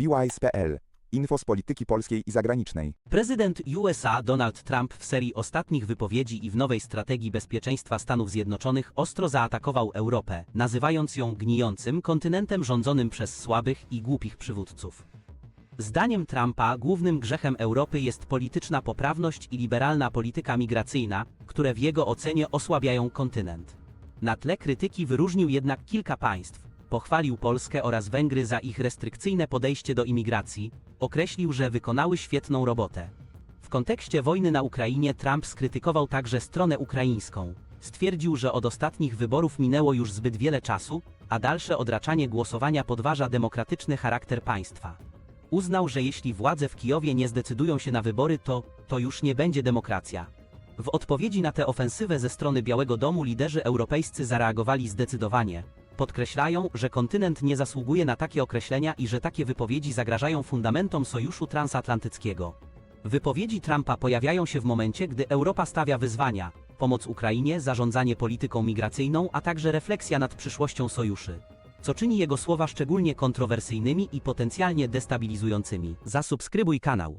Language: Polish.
BWise.pl. Info z polityki polskiej i zagranicznej. Prezydent USA Donald Trump w serii ostatnich wypowiedzi i w nowej strategii bezpieczeństwa Stanów Zjednoczonych ostro zaatakował Europę, nazywając ją gnijącym kontynentem rządzonym przez słabych i głupich przywódców. Zdaniem Trumpa głównym grzechem Europy jest polityczna poprawność i liberalna polityka migracyjna, które w jego ocenie osłabiają kontynent. Na tle krytyki wyróżnił jednak kilka państw. Pochwalił Polskę oraz Węgry za ich restrykcyjne podejście do imigracji, określił, że wykonały świetną robotę. W kontekście wojny na Ukrainie Trump skrytykował także stronę ukraińską. Stwierdził, że od ostatnich wyborów minęło już zbyt wiele czasu, a dalsze odraczanie głosowania podważa demokratyczny charakter państwa. Uznał, że jeśli władze w Kijowie nie zdecydują się na wybory, to to już nie będzie demokracja. W odpowiedzi na tę ofensywę ze strony Białego Domu liderzy europejscy zareagowali zdecydowanie. Podkreślają, że kontynent nie zasługuje na takie określenia i że takie wypowiedzi zagrażają fundamentom sojuszu transatlantyckiego. Wypowiedzi Trumpa pojawiają się w momencie, gdy Europa stawia wyzwania: pomoc Ukrainie, zarządzanie polityką migracyjną, a także refleksja nad przyszłością sojuszy. Co czyni jego słowa szczególnie kontrowersyjnymi i potencjalnie destabilizującymi. Zasubskrybuj kanał.